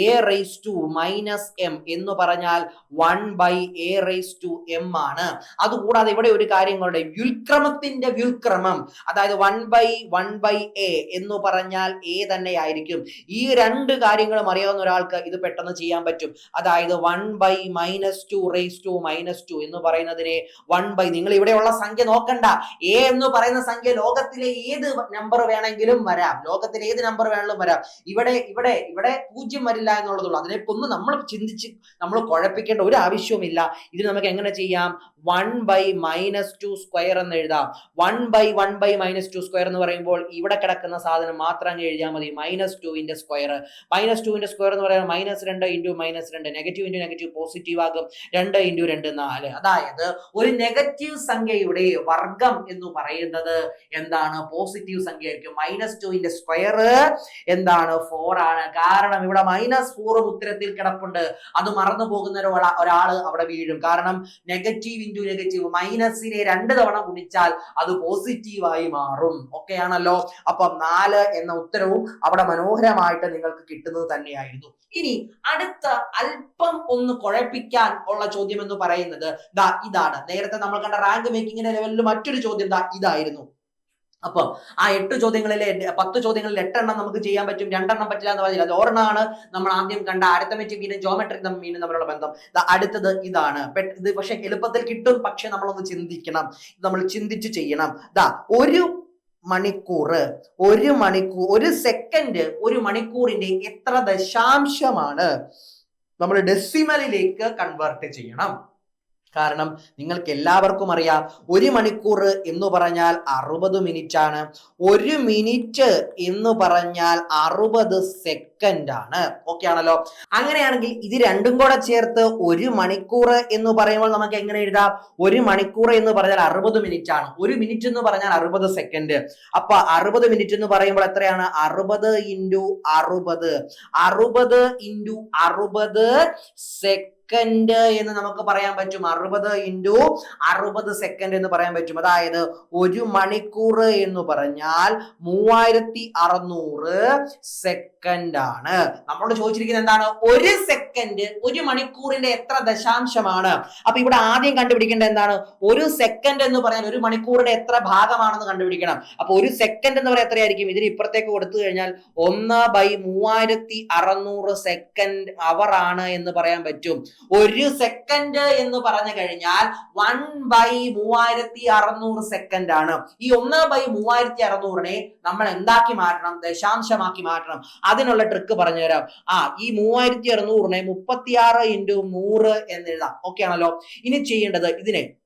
a raise to minus m എന്ന് പറഞ്ഞാൽ one by a raise to m ആണ്. അതുകൂടാതെ ഇവിടെ ഒരു കാര്യങ്ങളുടെ വ്യുൽക്രമത്തിന്റെ വ്യുൽക്രമം അതായത് one by one by a എന്ന് പറഞ്ഞാൽ എ തന്നെ ആയിരിക്കും ഈ രണ്ട് കാര്യങ്ങളും അറിയാവുന്ന ഒരാൾക്ക് ഇത് പെട്ടെന്ന് ചെയ്യാൻ പറ്റും. അതായത് one by minus two raise to minus two എന്ന് പറയുന്നതിനെ വൺ ബൈ നിങ്ങൾ ഇവിടെയുള്ള സംഖ്യ നോക്കണ്ട. എ എന്ന് പറയുന്ന സംഖ്യ ലോകത്തിലെ ഏത് നമ്പർ വേണമെങ്കിലും വരാം. ലോകത്തിലെ ഏത് നമ്പർ വേണമെങ്കിലും വരാം. ഇവിടെ ഇവിടെ ഇവിടെ പൂജ്യം വരില്ല എന്നുള്ളതുള്ളൂ. അതിനെക്കൊന്നും നമ്മൾ ചിന്തിച്ച് നമ്മൾ കുഴപ്പിക്കേണ്ട ഒരു ആവശ്യവുമില്ല. ഇത് നമുക്ക് എങ്ങനെ ചെയ്യാം? One by minus two square എന്ന് എഴുതാം. One by one by minus two square എന്ന് പറയുമ്പോൾ ഇവിടെ കിടക്കുന്ന സാധനം മാത്രം അങ്ങ് എഴുതിയാൽ മതി. മൈനസ് ടുവിന്റെ സ്ക്വയർ മൈനസ് ടുവിന്റെ സ്ക്വയർ എന്ന് പറയുന്നത് മൈനസ് രണ്ട് ഇന്റു മൈനസ് രണ്ട്. നെഗറ്റീവ് ഇന്റു നെഗറ്റീവ് പോസിറ്റീവ് ആകും. രണ്ട് ഇന്റു രണ്ട് നാല്. അതായത് ഒരു നെഗറ്റീവ് സംഖ്യയുടെ വർഗം എന്ന് പറയുന്നത് എന്താണ്? പോസിറ്റീവ് സംഖ്യ ആയിരിക്കും മൈനസ് ടുവിന്റെ സ്ക്വയർ എന്താണ്? ഫോർ ആണ്. കാരണം ഇവിടെ മൈനസ് ഫോറും ഉത്തരത്തിൽ കിടപ്പുണ്ട്. അത് മറന്നു പോകുന്ന ഒരാൾ അവിടെ വീഴും. കാരണം നെഗറ്റീവ് ഇന്റു നെഗറ്റീവ് മൈനസിനെ രണ്ട് തവണ ഗുണിച്ചാൽ അത് പോസിറ്റീവായി മാറും. ഓക്കെ ആണല്ലോ? അപ്പം നാല് എന്ന ഉത്തരവും അവിടെ മനോഹരമായിട്ട് നിങ്ങൾക്ക് കിട്ടുന്നത് തന്നെയായിരുന്നു. ഇനി അടുത്ത അല്പം ഒന്ന് കുഴപ്പിക്കാൻ ഉള്ള ചോദ്യം എന്ന് പറയുന്നത് ഇതാണ്. നേരത്തെ നമ്മൾ കണ്ട റാങ്ക് മേക്കിങ്ങിന്റെ ലെവലിൽ മറ്റൊരു ചോദ്യം ഇതായിരുന്നു. അപ്പം ആ എട്ട് ചോദ്യങ്ങളിലെ പത്ത് ചോദ്യങ്ങളിൽ എട്ടെണ്ണം നമുക്ക് ചെയ്യാൻ പറ്റും രണ്ടെണ്ണം പറ്റില്ല എന്ന് പറഞ്ഞില്ല. അത് ഒരെണ്ണമാണ്. നമ്മൾ ആദ്യം കണ്ട അരത്തമെറ്റിക് മീനും ജോമെട്രിക് മീനും തമ്മിലുള്ള ബന്ധം. അടുത്തത് ഇതാണ്. ഇത് പക്ഷെ എളുപ്പത്തിൽ കിട്ടും പക്ഷെ നമ്മളൊന്ന് ചിന്തിക്കണം. നമ്മൾ ചിന്തിച്ച് ചെയ്യണം. ദാ ഒരു മണിക്കൂർ ഒരു മണിക്കൂർ ഒരു സെക്കൻഡ് ഒരു മണിക്കൂറിന്റെ എത്ര ദശാംശമാണ് നമ്മൾ ഡെസിമലിലേക്ക് കൺവേർട്ട് ചെയ്യണം. കാരണം നിങ്ങൾക്ക് എല്ലാവർക്കും അറിയാം ഒരു മണിക്കൂർ എന്ന് പറഞ്ഞാൽ അറുപത് മിനിറ്റ് ആണ് ഒരു മിനിറ്റ് എന്ന് പറഞ്ഞാൽ അറുപത് സെക്കൻഡ് ആണ് ഓക്കെ ആണല്ലോ? അങ്ങനെയാണെങ്കിൽ ഇത് രണ്ടും കൂടെ ചേർത്ത് ഒരു മണിക്കൂർ എന്ന് പറയുമ്പോൾ നമുക്ക് എങ്ങനെ എഴുതാം? ഒരു മണിക്കൂർ എന്ന് പറഞ്ഞാൽ അറുപത് മിനിറ്റ് ആണ് ഒരു മിനിറ്റ് എന്ന് പറഞ്ഞാൽ അറുപത് സെക്കൻഡ്. അപ്പൊ അറുപത് മിനിറ്റ് എന്ന് പറയുമ്പോൾ എത്രയാണ്? അറുപത് ഇന്റു അറുപത്. അറുപത് ഇന്റു അറുപത് സെക്കൻഡ്. എന്ന് നമുക്ക് പറയാൻ പറ്റും. അറുപത് ഇന്റു അറുപത് സെക്കൻഡ് എന്ന് പറയാൻ പറ്റും. അതായത് ഒരു മണിക്കൂർ എന്ന് പറഞ്ഞാൽ മൂവായിരത്തി അറുന്നൂറ് സെക്കൻഡ് ആണ്. നമ്മളോട് ചോദിച്ചിരിക്കുന്നത് എന്താണ്? ഒരു സെക്കൻഡ് ഒരു മണിക്കൂറിന്റെ എത്ര ദശാംശമാണ്? അപ്പൊ ഇവിടെ ആദ്യം കണ്ടുപിടിക്കേണ്ടത് എന്താണ്? ഒരു സെക്കൻഡ് എന്ന് പറയാൻ ഒരു മണിക്കൂറിന്റെ എത്ര ഭാഗമാണെന്ന് കണ്ടുപിടിക്കണം. അപ്പൊ ഒരു സെക്കൻഡ് എന്ന് പറയാൻ എത്രയായിരിക്കും? ഇതിന് ഇപ്പുറത്തേക്ക് കൊടുത്തു കഴിഞ്ഞാൽ ഒന്ന് ബൈ മൂവായിരത്തി അറുന്നൂറ് സെക്കൻഡ് അവർ ആണ് എന്ന് പറയാൻ പറ്റും. ഒരു സെക്കൻഡ് എന്ന് പറഞ്ഞു കഴിഞ്ഞാൽ വൺ ബൈ മൂവായിരത്തി അറുന്നൂറ് സെക്കൻഡ് ആണ്. ഈ ഒന്ന് ബൈ മൂവായിരത്തി അറുന്നൂറിനെ നമ്മൾ എന്താക്കി മാറ്റണം? ദശാംശമാക്കി മാറ്റണം. അതിനുള്ള ട്രിക്ക് പറഞ്ഞു തരാം. ആ ഈ മൂവായിരത്തി അറുന്നൂറിനെ മുപ്പത്തിയാറ് ഇന്റു നൂറ് എന്ന് എഴുതാം. ഓക്കെ ആണല്ലോ? ഇനി ചെയ്യേണ്ടത് ഇതിനെ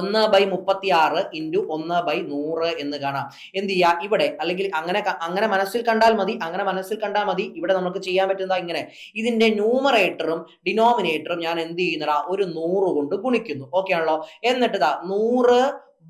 ഒന്ന് ബൈ മുപ്പത്തി ആറ് ഇന്റു ഒന്ന് ബൈ നൂറ് എന്ന് കാണാം. എന്ത് ചെയ്യുക ഇവിടെ. അല്ലെങ്കിൽ അങ്ങനെ അങ്ങനെ മനസ്സിൽ കണ്ടാൽ മതി അങ്ങനെ മനസ്സിൽ കണ്ടാൽ മതി. ഇവിടെ നമുക്ക് ചെയ്യാൻ പറ്റുന്ന ഇങ്ങനെ? ഇതിന്റെ ന്യൂമറേറ്ററും ഡിനോമിനേറ്ററും ഞാൻ എന്ത് ചെയ്യുന്നടാ? ഒരു നൂറ് കൊണ്ട് ഗുണിക്കുന്നു. ഓക്കെ ആണല്ലോ? എന്നിട്ട് ഇതാ നൂറ്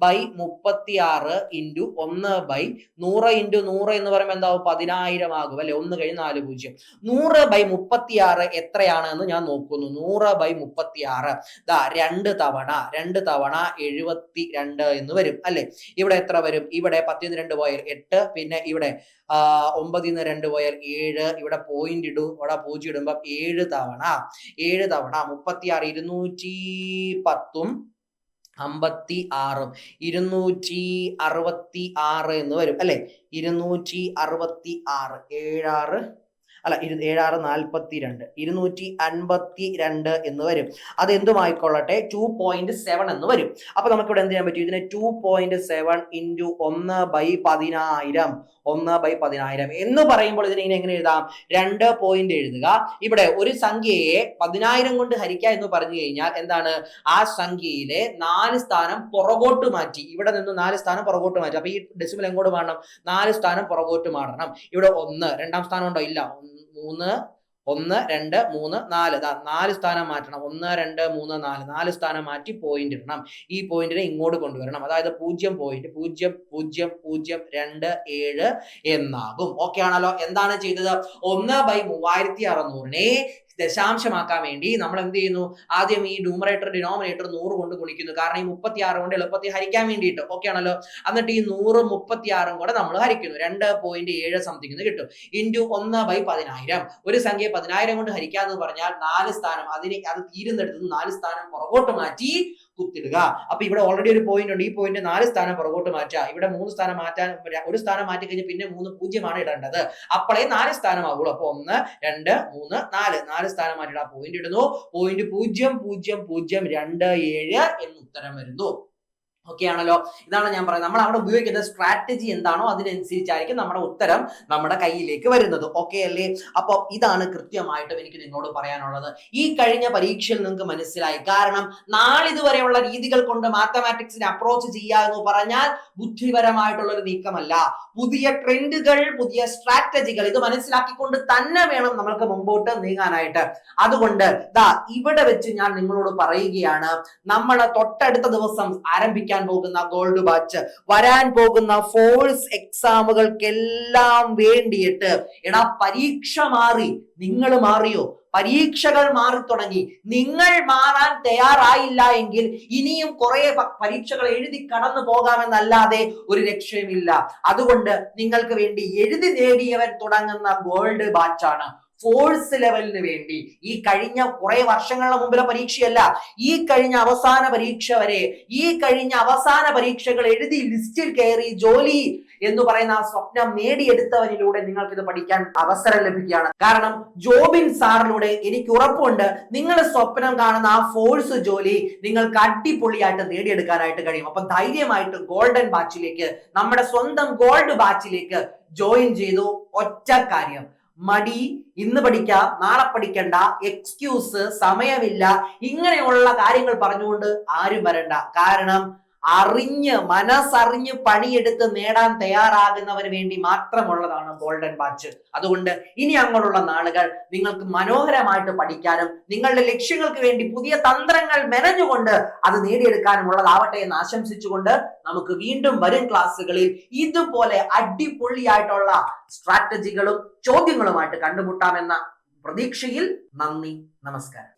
ബൈ മുപ്പത്തി ആറ് ഇന്റു ഒന്ന് ബൈ നൂറ് ഇന്റു നൂറ് എന്ന് പറയുമ്പോൾ എന്താവും? പതിനായിരം ആകും അല്ലെ? ഒന്ന് കഴിഞ്ഞ് നാല് പൂജ്യം. നൂറ് ബൈ മുപ്പത്തി ആറ് എത്രയാണ് എന്ന് ഞാൻ നോക്കുന്നു. നൂറ് ബൈ മുപ്പത്തി ആറ് ദാ രണ്ട് തവണ രണ്ട് തവണ എഴുപത്തി രണ്ട് എന്ന് വരും അല്ലെ? ഇവിടെ എത്ര വരും? ഇവിടെ പത്തിന്ന് രണ്ട് പോയാൽ എട്ട് പിന്നെ ഇവിടെ ഒമ്പതിൽ നിന്ന് രണ്ട് പോയാൽ ഏഴ് ഇവിടെ പോയിന്റ് ഇടും ഇവിടെ പൂജ്യം ഇടുമ്പോൾ ഏഴ് തവണ. ഏഴ് തവണ മുപ്പത്തി ആറ് ഇരുന്നൂറ്റി പത്തും അമ്പത്തി ആറും ഇരുന്നൂറ്റി അറുപത്തി ആറ് എന്ന് വരും അല്ലെ? ഇരുന്നൂറ്റി അറുപത്തി ആറ് ഏഴാറ് അല്ല ഇരു ഏഴാറ് നാൽപ്പത്തി രണ്ട് ഇരുന്നൂറ്റി അൻപത്തി രണ്ട് എന്ന് വരും. അത് എന്തുമായിക്കൊള്ളട്ടെ ടു പോയിന്റ് സെവൻ എന്ന് വരും. അപ്പൊ നമുക്ക് ഇവിടെ എന്ത് ചെയ്യാൻ പറ്റും? ഇതിനെ ടു പോയിന്റ് സെവൻ ഇന്റു ഒന്ന് ബൈ പതിനായിരം. ഒന്ന് ബൈ പതിനായിരം എന്ന് പറയുമ്പോൾ ഇതിനെ ഇനി എങ്ങനെ എഴുതാം? രണ്ട് പോയിന്റ് എഴുതുക. ഇവിടെ ഒരു സംഖ്യയെ പതിനായിരം കൊണ്ട് ഹരിക്കുക എന്ന് പറഞ്ഞു കഴിഞ്ഞാൽ എന്താണ്? ആ സംഖ്യയിലെ നാല് സ്ഥാനം പുറകോട്ട് മാറ്റി. ഇവിടെ നിന്ന് നാല് സ്ഥാനം പുറകോട്ട് മാറ്റി. അപ്പൊ ഈ ഡെസിമൽ എങ്ങോട്ട് മാറണം? നാല് സ്ഥാനം പുറകോട്ട് മാറണം. ഇവിടെ ഒന്ന്. രണ്ടാം സ്ഥാനം ഉണ്ടോ? ഇല്ല. ഒന്ന്, മൂന്ന് ഒന്ന് രണ്ട് മൂന്ന് നാല്. നാല് സ്ഥാനം മാറ്റണം. ഒന്ന് രണ്ട് മൂന്ന് നാല്. നാല് സ്ഥാനം മാറ്റി പോയിന്റ് ഇടണം. ഈ പോയിന്റിനെ ഇങ്ങോട്ട് കൊണ്ടുവരണം. അതായത് പൂജ്യം പോയിന്റ് പൂജ്യം പൂജ്യം പൂജ്യം രണ്ട് ഏഴ് എന്നാകും. ഓക്കെ ആണല്ലോ? എന്താണ് ചെയ്തത്? ഒന്ന് ബൈ മൂവായിരത്തി അറുന്നൂറിനെ ദശാംശമാക്കാൻ വേണ്ടി നമ്മൾ എന്ത് ചെയ്യുന്നു? ആദ്യം ഈ ഡൂമറേറ്റർ ഡിനോമിനേറ്റർ നൂറ് കൊണ്ട് ഗുണിക്കുന്നു. കാരണം ഈ മുപ്പത്തി ആറ് കൊണ്ട് എളുപ്പത്തിൽ ഹരിക്കാൻ വേണ്ടിയിട്ട്. ഓക്കെ ആണല്ലോ? എന്നിട്ട് ഈ നൂറ് മുപ്പത്തി ആറും കൂടെ നമ്മൾ ഹരിക്കുന്നു. രണ്ട് പോയിന്റ് ഏഴ് സംതിങ് കിട്ടും. ഇന്റു ഒന്ന് ബൈ പതിനായിരം. ഒരു സംഖ്യ പതിനായിരം കൊണ്ട് ഹരിക്കാന്ന് പറഞ്ഞാൽ നാല് സ്ഥാനം. അതിനെ അത് തീരുന്നിടത്ത് നാല് സ്ഥാനം പുറകോട്ട് മാറ്റി കുത്തിടുക. അപ്പൊ ഇവിടെ ഓൾറെഡി ഒരു പോയിന്റ് ഉണ്ട്. ഈ പോയിന്റ് നാല് സ്ഥാനം പുറകോട്ട് മാറ്റുക. ഇവിടെ മൂന്ന് സ്ഥാനം മാറ്റാൻ ഒരു സ്ഥാനം മാറ്റി കഴിഞ്ഞ് പിന്നെ മൂന്ന് പൂജ്യമാണ് ഇടേണ്ടത്. അപ്പോഴേ നാല് സ്ഥാനമാകുള്ളൂ അപ്പൊ ഒന്ന് രണ്ട് മൂന്ന് നാല്. നാല് സ്ഥാനം മാറ്റിയിട്ട് ആ പോയിന്റ് ഇടുന്നു. പോയിന്റ് പൂജ്യം പൂജ്യം പൂജ്യം രണ്ട് ഏഴ് എന്ന് ഉത്തരം വരുന്നു. ഓക്കെ ആണല്ലോ ഇതാണ് ഞാൻ പറയുന്നത്. നമ്മൾ അവിടെ ഉപയോഗിക്കുന്ന സ്ട്രാറ്റജി എന്താണോ അതിനനുസരിച്ചായിരിക്കും നമ്മുടെ ഉത്തരം നമ്മുടെ കയ്യിലേക്ക് വരുന്നത്. ഓക്കെ അല്ലേ? അപ്പോൾ ഇതാണ് കൃത്യമായിട്ടും എനിക്ക് നിങ്ങളോട് പറയാനുള്ളത്. ഈ കഴിഞ്ഞ പരീക്ഷയിൽ നിങ്ങൾക്ക് മനസ്സിലായി. കാരണം നാളിതുവരെയുള്ള രീതികൾ കൊണ്ട് മാത്തമാറ്റിക്സിനെ അപ്രോച്ച് ചെയ്യുക എന്ന് പറഞ്ഞാൽ ബുദ്ധിപരമായിട്ടുള്ള ഒരു നീക്കമല്ല. പുതിയ ട്രെൻഡുകൾ പുതിയ സ്ട്രാറ്റജികൾ ഇത് മനസ്സിലാക്കിക്കൊണ്ട് തന്നെ വേണം നമ്മൾക്ക് മുമ്പോട്ട് നീങ്ങാനായിട്ട്. അതുകൊണ്ട് ദാ ഇവിടെ വെച്ച് ഞാൻ നിങ്ങളോട് പറയുകയാണ്. നമ്മൾ തൊട്ടടുത്ത ദിവസം ആരംഭിക്കാൻ പോകുന്ന ഗോൾഡ് ബാച്ച് വരാൻ പോകുന്ന ഫോഴ്സ് എക്സാമുകൾക്കെല്ലാം വേണ്ടിയിട്ട് എടാ പരീക്ഷ മാറി. നിങ്ങൾ മാറിയോ? പരീക്ഷകൾ മാറി തുടങ്ങി നിങ്ങൾ മാറാൻ തയ്യാറായില്ല എങ്കിൽ ഇനിയും കുറെ പരീക്ഷകൾ എഴുതി കടന്നു പോകാമെന്നല്ലാതെ ഒരു ലക്ഷ്യമില്ല അതുകൊണ്ട് നിങ്ങൾക്ക് വേണ്ടി എഴുതി നേടിയവൻ തുടങ്ങുന്ന ഗോൾഡ് ബാച്ചാണ് ഫോഴ്സ് ലെവലിന് വേണ്ടി. ഈ കഴിഞ്ഞ കുറെ വർഷങ്ങളുടെ മുമ്പിലെ പരീക്ഷയല്ല. ഈ കഴിഞ്ഞ അവസാന പരീക്ഷ വരെ ഈ കഴിഞ്ഞ അവസാന പരീക്ഷകൾ എഴുതി ലിസ്റ്റിൽ കയറി ജോലി എന്ന് പറയുന്ന ആ സ്വപ്നം നേടിയെടുത്തവരിലൂടെ നിങ്ങൾക്ക് ഇത് പഠിക്കാൻ അവസരം ലഭിക്കുകയാണ്. കാരണം ജോബിൻ സാറിലൂടെ എനിക്ക് ഉറപ്പുണ്ട്. നിങ്ങൾ സ്വപ്നം കാണുന്ന ആ ഫോഴ്സ് ജോലി നിങ്ങൾക്ക് അടിപൊളിയായിട്ട് നേടിയെടുക്കാനായിട്ട് കഴിയും. അപ്പൊ ധൈര്യമായിട്ട് ഗോൾഡൻ ബാച്ചിലേക്ക് നമ്മുടെ സ്വന്തം ഗോൾഡ് ബാച്ചിലേക്ക് ജോയിൻ ചെയ്തു. ഒറ്റ കാര്യം. മടി ഇന്ന് പഠിക്കാം നാളെ പഠിക്കണ്ട എക്സ്ക്യൂസ് സമയമില്ല ഇങ്ങനെയുള്ള കാര്യങ്ങൾ പറഞ്ഞുകൊണ്ട് ആരും വരണ്ട. കാരണം അറിഞ്ഞ് മനസ്സറിഞ്ഞ് പണിയെടുത്ത് നേടാൻ തയ്യാറാകുന്നവന് വേണ്ടി മാത്രമുള്ളതാണ് ഗോൾഡൻ ബാച്ച് അതുകൊണ്ട് ഇനി അങ്ങോട്ടുള്ള നാളുകൾ നിങ്ങൾക്ക് മനോഹരമായിട്ട് പഠിക്കാനും നിങ്ങളുടെ ലക്ഷ്യങ്ങൾക്ക് വേണ്ടി പുതിയ തന്ത്രങ്ങൾ മെനഞ്ഞുകൊണ്ട് അത് നേടിയെടുക്കാനും ഉള്ളതാവട്ടെ എന്ന് ആശംസിച്ചുകൊണ്ട് നമുക്ക് വീണ്ടും വരും ക്ലാസ്സുകളിൽ ഇതുപോലെ അടിപൊളിയായിട്ടുള്ള സ്ട്രാറ്റജികളും ചോദ്യങ്ങളുമായിട്ട് കണ്ടുമുട്ടാമെന്ന പ്രതീക്ഷയിൽ നന്ദി നമസ്കാരം.